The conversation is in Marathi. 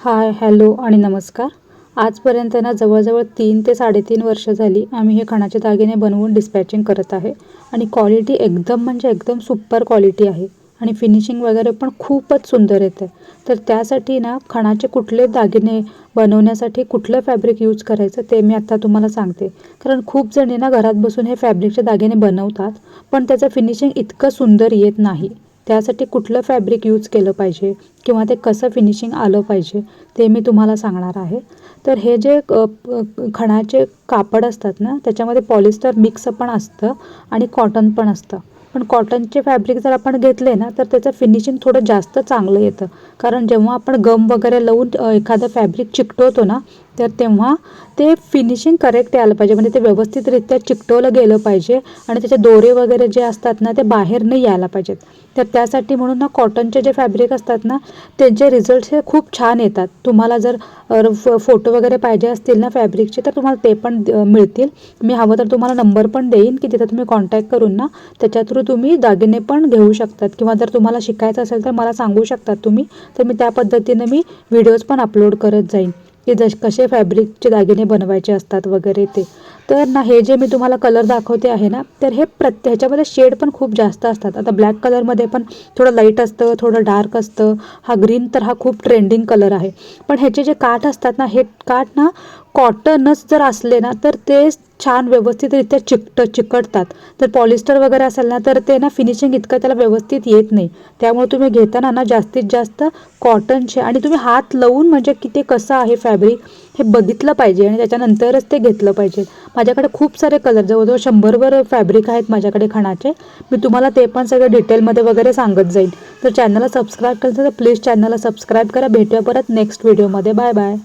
हाय हॅलो आणि नमस्कार. आजपर्यंत ना जवळजवळ तीन ते साडेतीन वर्ष झाली आम्ही हे खणाचे दागिने बनवून डिस्पॅचिंग करत आहे आणि क्वालिटी एकदम म्हणजे एकदम सुपर क्वालिटी आहे आणि फिनिशिंग वगैरे पण खूपच सुंदर येते तर त्यासाठी ना खणाचे कुठले दागिने बनवण्यासाठी कुठलं फॅब्रिक यूज करायचं ते मी आत्ता तुम्हाला सांगते. कारण खूप जणी ना घरात बसून हे फॅब्रिकचे दागिने बनवतात पण त्याचं फिनिशिंग इतकं सुंदर येत नाही. त्यासाठी कुठलं फॅब्रिक यूज केलं पाहिजे? किंवा ते कसं फिनिशिंग आलं पाहिजे? ते मी तुम्हाला सांगणार आहे. तर हे जे खणाचे कापड असतात ना त्याच्यामध्ये पॉलिस्टर मिक्स पण असतं आणि कॉटन पण असतं. पण कॉटनचे फॅब्रिक जर आपण घेतले ना तर त्याचं फिनिशिंग थोडं जास्त चांगलं येतं. कारण जेव्हा आपण गम वगैरे लावून एखादं फॅब्रिक चिकटवतो ना तर तेव्हा ते फिनिशिंग करेक्ट यायला पाहिजे. म्हणजे ते व्यवस्थितरित्या चिकटवलं गेलं पाहिजे आणि त्याचे दोरे वगैरे जे असतात ना ते बाहेर नाही यायला पाहिजेत. तर त्यासाठी म्हणून ना कॉटनचे जे फॅब्रिक असतात ना त्यांचे रिझल्ट्स हे खूप छान येतात. तुम्हाला जर फ- फोटो वगैरे पाहिजे असतील ना फॅब्रिकचे तर तुम्हाला ते पण मिळतील. मी हवं तर तुम्हाला नंबर पण देईन की तिथं तुम्ही कॉन्टॅक्ट करून ना त्याच्या थ्रू तुम्ही दागिने पण घेऊ शकतात. किंवा जर तुम्हाला शिकायचं असेल तर मला सांगू शकतात तुम्ही. तर मी त्या पद्धतीनं मी व्हिडिओज पण अपलोड करत जाईन. की जश कसे फॅब्रिकचे दागिने बनवायचे असतात वगैरे ते. तर ना हे जे मी तुम्हाला कलर दाखवते आहे ना तर हे प्रत्ये ह्याच्यामध्ये शेड पण खूप जास्त असतात. आता ब्लॅक कलरमध्ये पण थोडं लाइट असतं थोडं डार्क असतं. हा ग्रीन तर हा खूप ट्रेंडिंग कलर आहे. पण ह्याचे जे काठ असतात ना हे काठ ना कॉटनच जर असले ना तर ते छान व्यवस्थितरित्या चिकट चिकटतात. तर पॉलिस्टर वगैरे असेल ना तर ते ना फिनिशिंग इतकं त्याला व्यवस्थित येत नाही. त्यामुळे तुम्ही घेताना ना जास्तीत जास्त कॉटनचे आणि तुम्ही हात लावून म्हणजे की ते कसं आहे फॅब्रिक हे बघितलं पाहिजे आणि त्याच्यानंतरच ते घेतलं पाहिजे. माझ्याकडे खूप सारे कलर जवळजवळ शंभरवर फॅब्रिक आहेत माझ्याकडे खणाचे. मी तुम्हाला ते पण सगळं डिटेलमध्ये वगैरे सांगत जाईल तर चॅनलला सबस्क्राईब करायचं तर प्लीज चॅनलला सबस्क्राईब करा. भेटूया परत नेक्स्ट व्हिडिओमध्ये बाय बाय